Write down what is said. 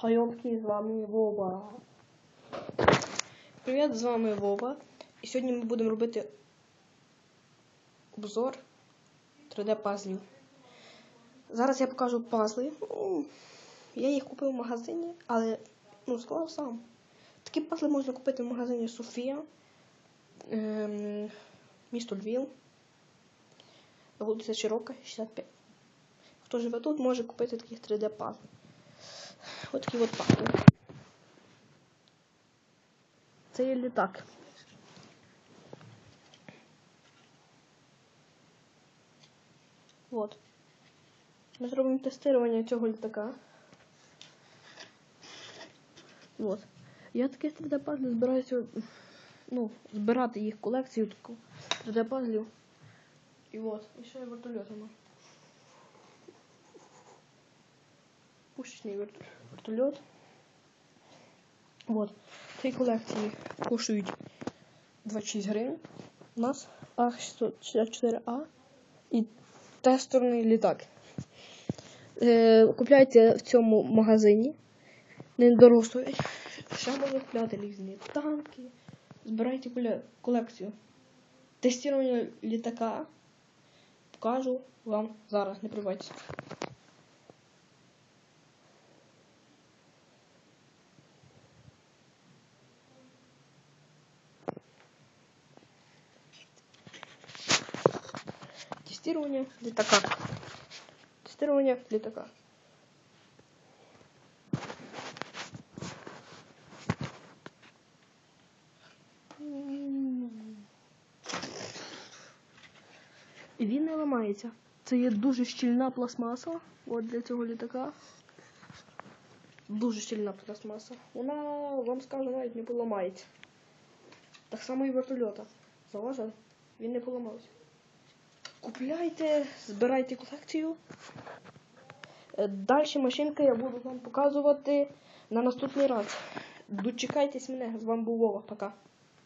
Хайомки, з вами Вова. Привіт, з вами Вова. І сьогодні ми будемо робити обзор 3D пазлів. Зараз я покажу пазли. Я їх купив в магазині, але ну, склав сам. Такі пазли можна купити в магазині Софія, ем, місто Львів, вулиця Широка, 65. Хто живе тут, може купити таких 3D пазли. Ось такі от пазли. Це є літак. Ми зробимо тестування цього літака. От. Я таких 3D пазлів збираюся ну, збирати їх колекцію таку 3D пазлів. І от. І ще вертольотами. Пушечний верт- вертольот. От. Ці колекції коштують 26 гривень. У нас А664А і тестерний літак. Е, купляйте в цьому магазині. Недорого стоять. Ще можна купляти різні танки. Збирайте колекцію. Тестування літака покажу вам зараз, не прибайтеся. Тестирование летака. Тестирование летака. Він не ламається. Це є дуже щільна пластмаса. От для цього літака. Дуже щільна пластмаса. Вона, вам скажу, навіть не поламається. Так само і вертольота. Зауважили? Він не поламався. Купляйте, збирайте колекцію. Далі машинки я буду вам показувати на наступний раз. Дочекайтесь мене. З вами був Вова. Пока.